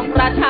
วงประชา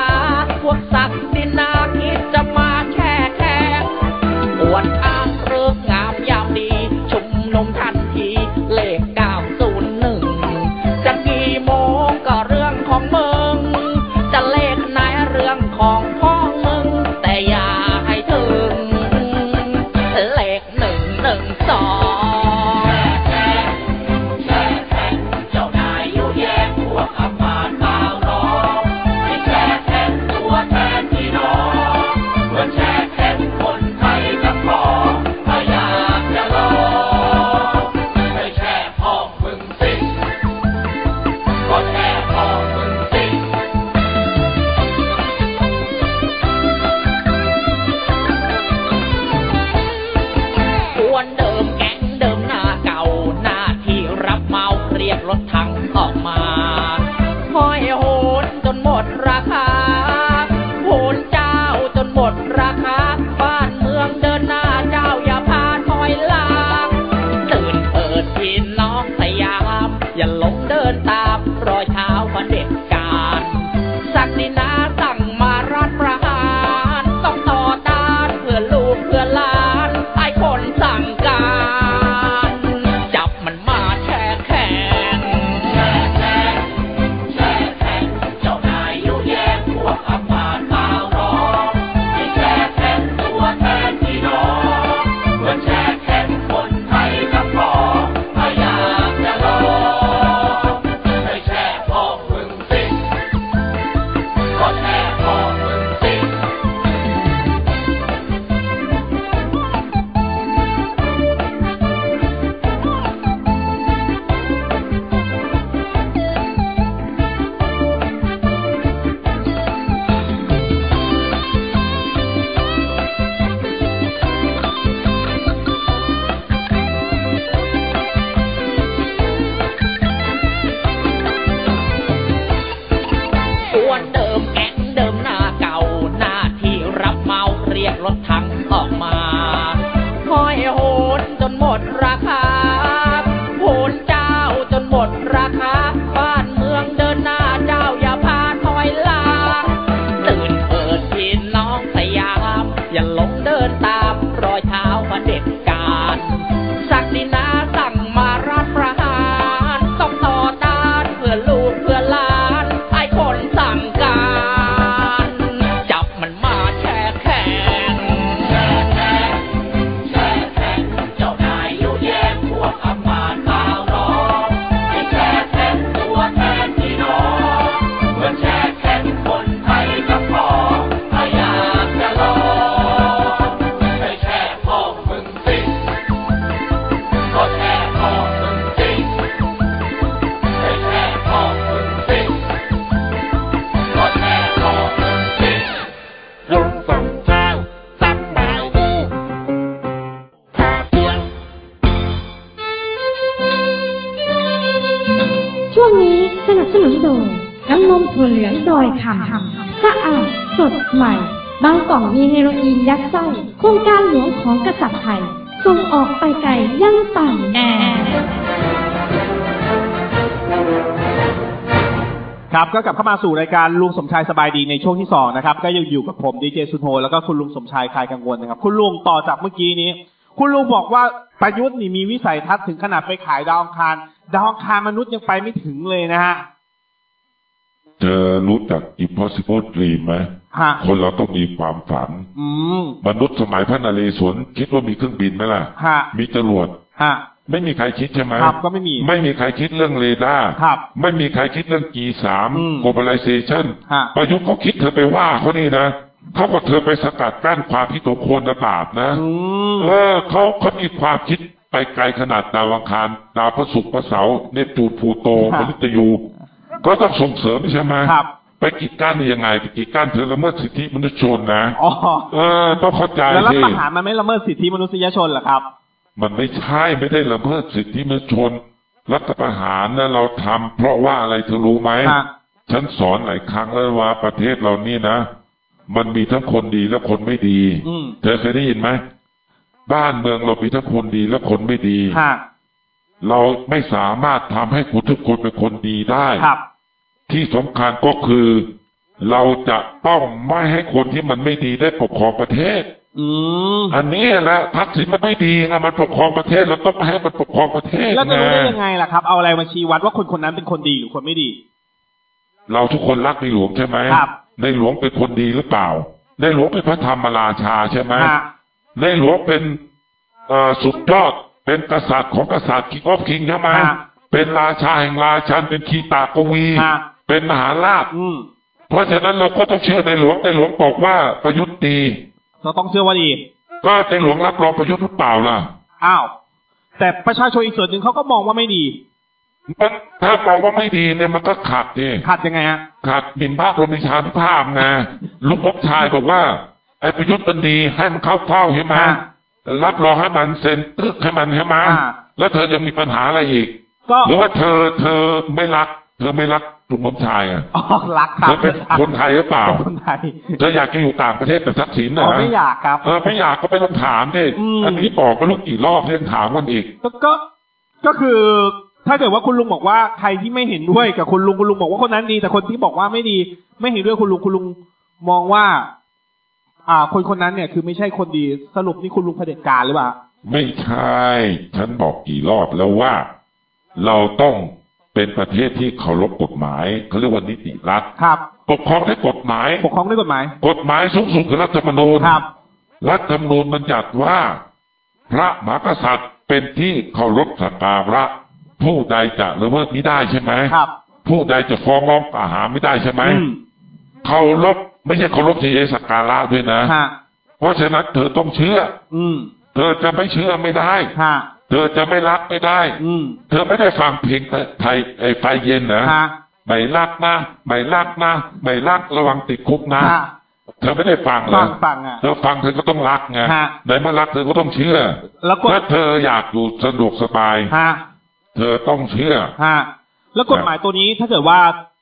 หมดรัก เหลืองดอยคำสะอาดสดใหม่ บางกล่องมีเฮโรอีนยัดไส้โครงการหลวงของกษัตริย์ไทยส่งออกไปไกลยังต่างแอครับก็กลับเข้ามาสู่รายการลุงสมชายสบายดีในช่วงที่สองนะครับ ก็ยังอยู่กับผมดีเจสุนโฮแล้วก็คุณลุงสมชายคลายกังวลนะครับ คุณลุงต่อจากเมื่อกี้นี้ คุณลุงบอกว่าประยุทธ์นี่มีวิสัยทัศน์ถึงขนาดไปขายดาวอังคาร ดาวอังคารมนุษย์ยังไปไม่ถึงเลยนะฮะ เธอรู้จัก impossible dream ไหม ฮะ คนเราต้องมีความฝัน อืม มนุษย์สมัยพระนเรศวรคิดว่ามีเครื่องบินไหมล่ะ ฮะ มีจรวด ฮะ ไม่มีใครคิดใช่ไหม ครับ ก็ไม่มี ไม่มีใครคิดเรื่องเรดาร์ ครับ ไม่มีใครคิดเรื่อง G3 อืม globalization ฮะ ประยุทธ์เขาคิดเธอไปว่าเขานี่นะเขาก็เธอไปสกัดกั้นความคิดของคนระบาดนะ อืม เออเขาเขามีความคิดไปไกลขนาดดาวอังคาร ดาวพระศุกร์พระเสาร์เนปจูนพลูโตครัมบฤตยู ก็ต้องส่งเสริมใช่ไหมครับ ไปกีดกั้นได้ยังไงไปกีดกั้นเธอละเมิดสิทธิมนุษยชนนะอ๋อเออต้องเข้าใจแล้วรัฐสิประหารมันไม่ละเมิดสิทธิมนุษยชนเหรอครับ มันไม่ใช่ไม่ได้ละเมิดสิทธิมนุษยชน รัฐประหารนะเราทำเพราะว่าอะไรเธอรู้ไหมฮะฉันสอนหลายครั้งแล้วว่าประเทศเรานี่นะ มันมีทั้งคนดีและคนไม่ดีอืมเธอเคยได้ยินไหมบ้านเมืองเรามีทั้งคนดีและคนไม่ดีฮะ เราไม่สามารถทำให้คนทุกคนเป็นคนดีได้ ครับ ที่สำคัญก็คือ เราจะต้องไม่ให้คนที่มันไม่ดีได้ปกครองประเทศ อืมอันนี้แหละทักษิณมันไม่ดีไงมันปกครองประเทศเราต้องไม่ให้มันปกครองประเทศแล้วจะรู้ได้ไงยังไงล่ะครับ เอาอะไรมาชี้วัดว่าคนคนนั้นเป็นคนดีหรือคนไม่ดี เราทุกคนรักในหลวงใช่ไหมครับในหลวงเป็นคนดีหรือเปล่า ในหลวงเป็นพระธรรมราชาใช่ไหมฮะในหลวงเป็นเอ่อสุดยอด เป็นกษัตริย์ของกษัตริย์คิงออฟคิงใช่ไหมฮะเป็นราชาแห่งราชันเป็นคีตากวี ฮะ เป็นมหาราช อืมเพราะฉะนั้นเราก็ต้องเชื่อในหลวงในหลวงบอกว่าประยุทธ์ดี เราต้องเชื่อว่าดี ก็ในหลวงรับรองประยุทธ์หรือเปล่าล่ะ อ้าว แต่ประชาชนอีกส่วนหนึ่งเขาก็มองว่าไม่ดีมันถ้ามองว่าไม่ดีเนี่ยมันก็ขัดดิขัดยังไงฮะ ขัดหมิ่นพระบรมชานุภาพไงลุงพบชายบอกว่าไอ้ประยุทธ์มันดีให้มันเข้าเฝ้าใช่ไหมอ่า รับรองให้มันเซ็นตึกให้มันใช่ไหมอ่า แล้วเธอยังมีปัญหาอะไรอีก ก็หรือว่าเธอเธอไม่รัก เธอไม่รักลุงพบชายอะอ๋อรักครัเธบอเป็นคนไทยหรือเปล่าเป็นคนไทยเธออยากจะอยู่ต่างประเทศเป็นทักษิณเหรอ๋ออไม่อยากครับ เออไม่อยากก็ไปลองถามดิอืม อันนี้บอกก็ลูกกี่รอบเรื่องถามมันอีก ก็ก็ก็คือ ถ้าเกิดว่าคุณลุงบอกว่าใครที่ไม่เห็นด้วยกับคุณลุงคุณลุงบอกว่าคนนั้นดี แต่คนที่บอกว่าไม่ดี ไม่เห็นด้วยคุณลุงคุณลุงมองว่า อ่า คนคนนั้นเนี่ยคือไม่ใช่คนดีสรุปนี่คุณลุงเผด็จการหรือเปล่าไม่ใช่ ฉันบอกกี่รอบแล้วว่า เราต้องเป็นประเทศที่เคารพกฎหมายเขาเรียกว่านิติรัฐครับปกครองด้วยกฎหมาย ปกครองด้วยกฎหมาย กฎหมายสูงสุดคือรัฐธรรมนูญครับ รัฐธรรมนูญบัญญัติว่า พระมหากษัตริย์เป็นที่เคารพสักการะ ผู้ใดจะละเมิดไม่ได้ใช่ไหมครับ ผู้ใดจะฟ้องร้องกล่าวหาไม่ได้ใช่ไหมอืม เคารพไม่ใช่เคารพเฉยๆสักการะด้วยนะ ฮะ เพราะฉะนั้นเธอต้องเชื่อ อืม เธอจะไม่เชื่อไม่ได้ ฮะ เธอจะไม่รักไม่ได้ อืม เธอไม่ได้ฟังเพลงไทยไอ้ไฟเย็นนะฮะ ไม่รักนะไม่รักนะไม่รักระวังติดคุกนะฮะ เธอไม่ได้ฟังเหรฟัองฟังอะ เธอฟังเธอก็ต้องรักไงฮะในเมื่อรักเธอก็ต้องเชื่อแล้วกฎถ้าเธออยากอยู่สะดวกสบาย ฮะ เธอต้องเชื่อ ฮะ แล้วกฎหมายตัวนี้ถ้าเกิดว่า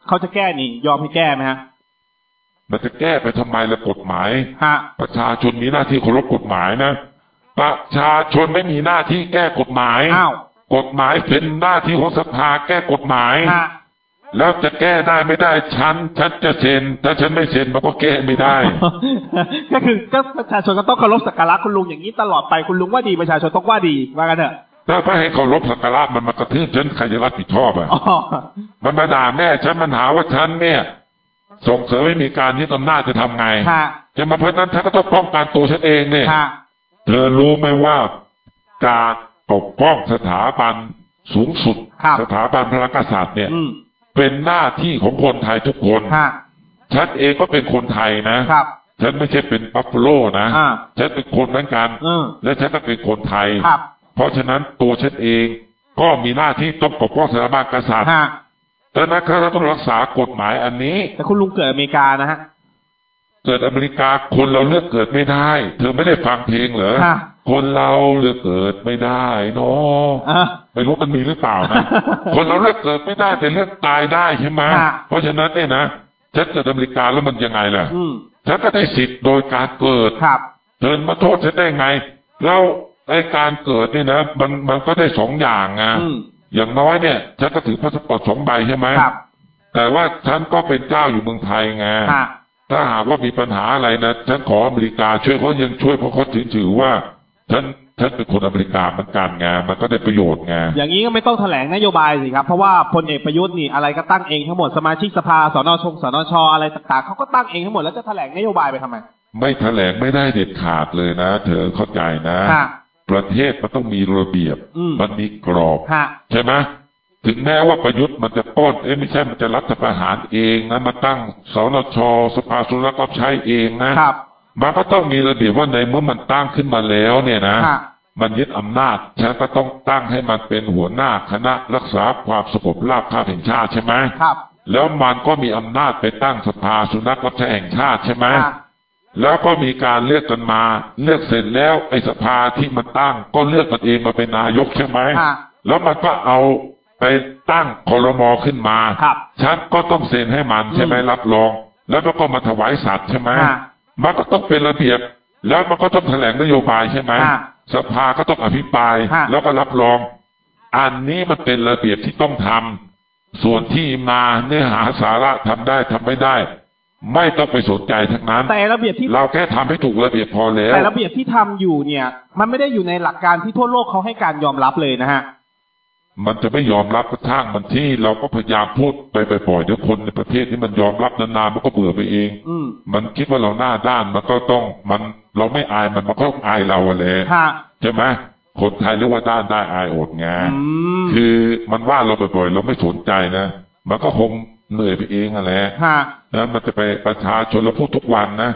เขาจะแก้นี่ ยอมให้แก้ไหมฮะ มันจะแก้ไปทำไมละกฎหมาย ฮะ ประชาชนมีหน้าที่เคารพกฎหมายนะ ประชาชนไม่มีหน้าที่แก้กฎหมาย อ้าวกฎหมายเป็นหน้าที่ของสภาแก้กฎหมาย ฮะแล้วจะแก้ได้ไม่ได้ฉันฉันจะเซ็นถ้าฉันไม่เซ็นมันก็แก้ไม่ได้ ก็คือก็ประชาชนก็ต้องเคารพสักการะคุณลุงอย่างนี้ตลอดไปคุณลุงว่าดีประชาชนต้องว่าดีว่ากันเถอะถ้าไม่ให้เคารพสักการะมันมากระทืบฉันใครจะรับผิดชอบอะอ๋อมันมาด่าแม่ฉันมันหาว่าฉันเนี่ย ส่งเสริมให้มีการยึดอำนาจจะทำไงฮะจะมาเพราะฉะนั้นฉันก็ต้องป้องกันตัวฉันเองเนี่ยฮะเธอรู้ไหมว่าการปกป้องสถาบันสูงสุด ครับ สถาบันพระมหากษัตริย์เนี่ย อืมเป็นหน้าที่ของคนไทยทุกคนฮะฉันเองก็เป็นคนไทยนะ ครับ ฉันไม่ใช่เป็นบัฟฟาโลนะ อ่า ฉันเป็นคนเหมือนกัน อืมและฉันก็เป็นคนไทย ครับเพราะฉะนั้นตัวฉันเองก็มีหน้าที่ต้องปกป้องสถาบันกษัตริย์ ฮะ ดังนั้นเราต้องรักษากฎหมายอันนี้ แต่คุณลุงเกิดอเมริกานะฮะ เกิดอเมริกาคนเราเลือกเกิดไม่ได้ เธอไม่ได้ฟังเพลงเหรอฮะคนเราเลือกเกิดไม่ได้เนาะอะ ไม่รู้มันมีหรือเปล่านะ คนเราเลือกเกิดไม่ได้แต่เลือกตายได้ใช่ไหมฮะเพราะฉะนั้นเนี่ยนะฉันเกิดอเมริกาแล้วมันยังไงล่ะอืมฉันก็ได้สิทธิ์โดยการเกิด ครับเธอมาโทษฉันได้ไง แล้วไอ้การเกิดเนี่ยนะ มันมันก็ได้สองอย่างไงอืม อย่างน้อยเนี่ยฉันก็ถือพาสปอร์ตสองใบใช่ไหมครับ แต่ว่าฉันก็เป็นเจ้าอยู่เมืองไทยไงฮะถ้าหากว่ามีปัญหาอะไรนะฉันขออเมริกาช่วยเขายังช่วยเพราะเขาถือถือว่าฉันฉันเป็นคนอเมริกาเหมือนกันไงมันก็ได้ประโยชน์ไงอย่างนี้ก็ไม่ต้องแถลงนโยบายสิครับ เพราะว่าพลเอกประยุทธ์นี่อะไรก็ตั้งเองทั้งหมดสมาชิกสภาสนชงสนชอะไรต่างๆเขาก็ตั้งเองทั้งหมดแล้วจะแถลงนโยบายไปทำไม ไม่แถลงไม่ได้เด็ดขาดเลยนะ เธอเข้าใจนะฮะ ประเทศมันต้องมีระเบียบอืมมันมีกรอบฮะใช่ไหมถึงแม้ว่าประยุทธ์มันจะปล้นเอ้ยไม่ใช่มันจะรัฐประหารเองนะมาตั้งสนชสภาสุรรับใช้เองนะครับมันก็ต้องมีระเบียบว่าในเมื่อมันตั้งขึ้นมาแล้วเนี่ยนะฮะมันยึดอำนาจฉันก็ต้องตั้งให้มันเป็นหัวหน้าคณะรักษาความสงบราบคาบแห่งชาติใช่ไหมครับ แล้วมันก็มีอำนาจไปตั้งสภาสุนัขรับใช้แห่งชาติใช่ไหมฮะ แล้วก็มีการเลือกกันมา เลือกเสร็จแล้วไอ้สภาที่มันตั้ง ก็เลือกมันเองมาเป็นนายกใช่ไหมฮะแล้วมันก็เอาไปตั้งคอรมอขึ้นมา ครับ ฉันก็ต้องเซ็นให้มันใช่ไหมอืมรับรอง แล้วมันก็มาถวายสัตว์ใช่ไหมฮะมันก็ต้องเป็นระเบียบ แล้วมันก็ต้องแถลงนโยบายใช่ไหมฮะสภาก็ต้องอภิปรายฮะแล้วก็รับรอง อันนี้มันเป็นระเบียบที่ต้องทำส่วนที่มาเนื้อหาสาระทำได้ทำไม่ได้ ไม่ต้องไปสนใจทั้งนั้น แต่ระเบียบที่เราแค่ทำให้ถูกระเบียบพอแล้วแต่ระเบียบที่ทำอยู่เนี่ย มันไม่ได้อยู่ในหลักการที่ทั่วโลกเขาให้การยอมรับเลยนะฮะมันจะไม่ยอมรับกระทั่งมันที่เราก็พยายามพูดไปบ่อยๆเดี๋ยวคนในประเทศที่มันยอมรับนานๆมันก็เบื่อไปเองอืมมันคิดว่าเราหน้าด้านมันก็ต้องมันเราไม่อายมันมันก็อายเราอะแหละฮะใช่ไหมคนไทยเรียกว่าด้านได้อายอดไงอืมคือมันว่าเราบ่อยๆเราไม่สนใจนะมันก็คง เหนื่อยไปเองอะแหละฮะนะมันจะไปประชาชนเราพูดทุกวันนะ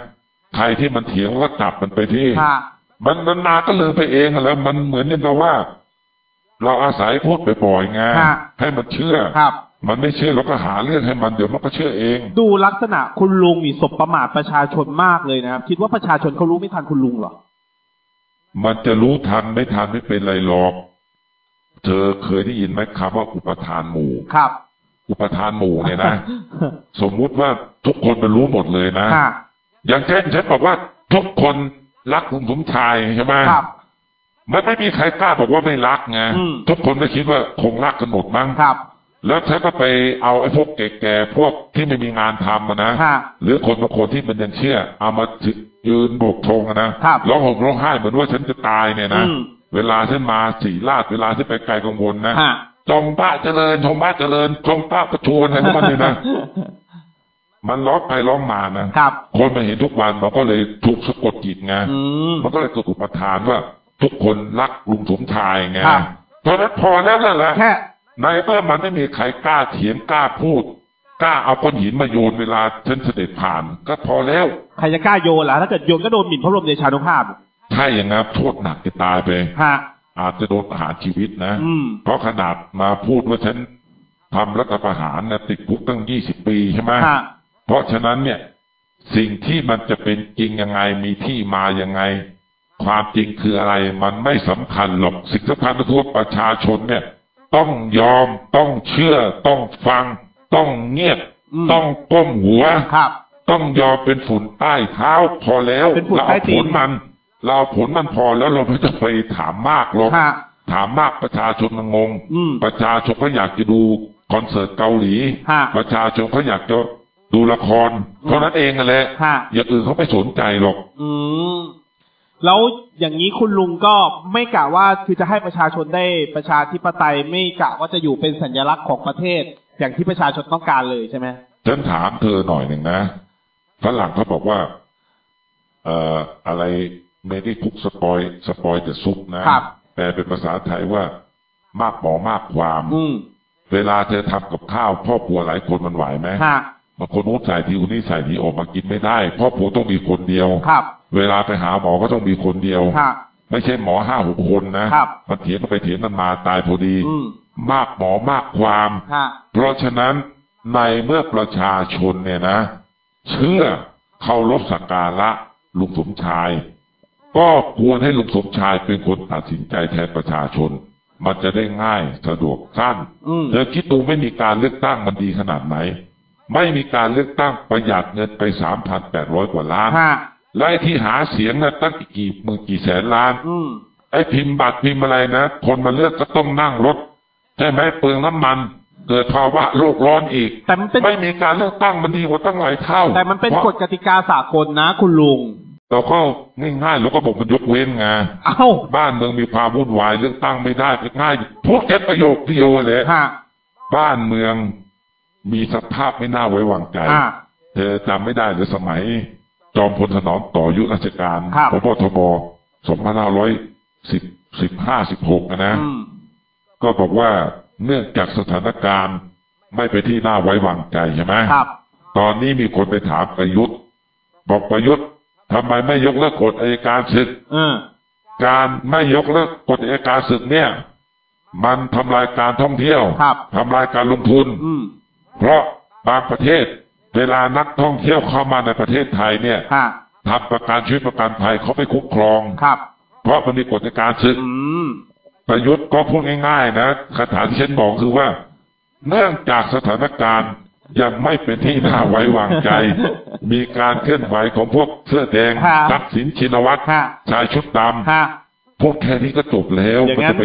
ใครที่มันเถียงก็จับมันไปที่ฮะมันมันนานก็ลืมไปเองอะแล้ว มันเหมือนอย่างกับว่า เราอาศัยพูดบ่อยๆไงฮะให้มันเชื่อครับมันไม่เชื่อเราก็หาเรื่องให้มันเดี๋ยวมันก็เชื่อเอง ดูลักษณะคุณลุงนี่สบประมาทประชาชนมากเลยนะครับ คิดว่าประชาชนเขารู้ไม่ทันคุณลุงเหรอ มันจะรู้ทันไม่ทันไม่เป็นไรหรอก เธอเคยได้ยินไหมคำว่าอุปทานหมู่ครับ อุปทานหมู่เนี่ยนะ สมมุติว่าทุกคนมันรู้หมดเลยนะฮะอย่างเช่นฉันบอกว่าทุกคนรักคุณสมชายใช่ไหมครับมันไม่มีใครกล้าบอกว่าไม่รักไงอืมทุกคนก็คิดว่าคงรักกันหมดมั้งครับ แล้วฉันก็ไปเอาไอ้พวกแก่ๆพวกที่ไม่มีงานทำอะนะฮะหรือคนบางคนที่มันยังเชื่อ เอามาถือยืนโบกธงอะนะครับร้องห่มร้องไห้เหมือนว่าฉันจะตายเนี่ยนะอืมเวลาฉันมาสีลาดเวลาฉันไปไกลกังวลนะ ฮะจงป้าเจริญชมป้าเจริญชมป้าประชวนอะไรของมันเนี่ยนะ มันร้องไปร้องมานะครับ คนมาเห็นทุกวันมันก็เลยถูกสะกดจิตไงอืมมันก็เลยเกิดอุปทานว่า ทุกคนรักลุงสมชายไงครับเพราะฉะนั้นพอแล้วนั่นแหละแค่ในเมื่อมันไม่มีใครกล้าเถียงกล้าพูดกล้าเอาก้อนหินมาโยนเวลาฉันเสด็จผ่าน ก็พอแล้วใครจะกล้าโยนล่ะถ้าเกิดโยนก็โดนหมิ่นพระบรมเดชานุภาพถ้าอย่างนั้นโทษหนักจะตายไปฮะ อาจจะโดนประหารชีวิตนะอืมเพราะขนาดมาพูดว่าฉันทำรัฐประหารนะติดคุกตั้งยี่สิบปีใช่ไหมฮะเพราะฉะนั้นเนี่ยสิ่งที่มันจะเป็นจริงยังไงมีที่มายังไง ความจริงคืออะไรมันไม่สำคัญหรอกสิ่งสำคัญก็คือว่าประชาชนเนี่ย ต้องยอมต้องเชื่อ ต้องฟัง ต้องเงียบอืมต้องก้มหัวครับต้องยอมเป็นฝุ่นใต้เท้าพอแล้วเป็นฝุ่นเราใต้เอาตีผนลมัน เราเอาผลมันพอแล้วเราไม่ต้องไปถามมากหรอก ฮะ ถามมากประชาชนมันงง อืม ประชาชนเขาอยากจะดูคอนเสิร์ตเกาหลี ฮะ ประชาชนเขาอยากจะดูละครเท่านั้นเองนั่นแหละฮะ อย่างอื่นเขาไม่สนใจหรอก อืม แล้วอย่างนี้คุณลุงก็ไม่กะว่าคือจะให้ประชาชนได้ประชาธิปไตยไม่กะว่าจะอยู่เป็นสัญลักษณ์ของประเทศ อย่างที่ประชาชนต้องการเลยใช่ไหมฉันถามเธอหน่อยหนึ่งนะฝรั่งเขาบอกว่า เอ่ออะไร เมดี้คุกสปอยสปอยแต่ซุปนะครับ แปลเป็นภาษาไทยว่า มากหมอมากความ อืมเวลาเธอทำกับข้าวพ่อผัวหลายคนมันไหวไหมฮะบางคนนู้นใส่ทีคนนี้ใส่ทีออกมากินไม่ได้พ่อผัวต้องมีคนเดียว ครับ เวลาไปหาหมอก็ต้องมีคนเดียว ฮะ ไม่ใช่หมอห้าหกคนนะครับ มันเถียงกันไปเถียงกันมาตายพอดี อืมมากหมอมากความ ฮะ เพราะฉะนั้นในเมื่อประชาชนเนี่ยนะ เชื่อเคารพสักการะลุงสมชาย ก็ควรให้ลุงสมชายเป็นคนตัดสินใจแทนประชาชน มันจะได้ง่ายสะดวกสั้นอืมเธอคิดดูไม่มีการเลือกตั้งมันดีขนาดไหน ไม่มีการเลือกตั้งประหยัดเงินไปสามพันแปดร้อยกว่าล้านฮะและไอ้ที่หาเสียงนะตั้งกี่หมื่นกี่แสนล้านอืมไอ้พิมพ์บัตรพิมพ์อะไรนะ คนมาเลือกก็ต้องนั่งรถใช่ไหมเปลืองน้ำมัน เกิดภาวะโลกร้อนอีกแต่มันเป็นไม่มีการเลือกตั้งมันดีกว่าตั้งหลายเท่า แต่มันเป็นพราะกฎกติกาสากลนะ คุณลุง เราก็ง่ายๆเราก็บอกมันยกเว้นไงเอ้าบ้านเมืองมีความวุ่นวายเลือกตั้งไม่ได้ง่ายพูดแค่ประโยคเดียวเลยฮะบ้านเมืองมีสภาพไม่น่าไว้วางใจฮะเธอจำไม่ได้หรือสมัย จอมพลถนอมต่อยุทธราชการครับพบทบสองพันห้าร้อยสิบสิบห้าสิบหกนะอืมก็บอกว่าเนื่องจากสถานการณ์ไม่ไปนที่น่าไว้วางใจใช่ไหมครับตอนนี้มีคนไปถามประยุทธ์บอกประยุทธ์ ทำไมไม่ยกเลิกกฎอัยการศึกเออการไม่ยกเลิกกฎอัยการศึกเนี่ย มันทำลายการท่องเที่ยวครับทำลายการลงทุนอืมเพราะบางประเทศ เวลานักท่องเที่ยวเข้ามาในประเทศไทยเนี่ยฮะทำประกันชีวิตประกันภัยเขาไปคุ้มครองครับ เพราะมันมีกฎอัยการศึกอืมประยุทธ์ก็พูดง่ายๆนะคาถาที่ฉันบอกคือว่า เนื่องจากสถานการณ์ ยังไม่เป็นที่น่าไว้วางใจ มีการเคลื่อนไหวของพวกเสื้อแดงครับทักษิณชินวัตรฮะชายชุดดฮะำพวกแค่นี้ก็จบแล้วอย่างมันนั้นจะไป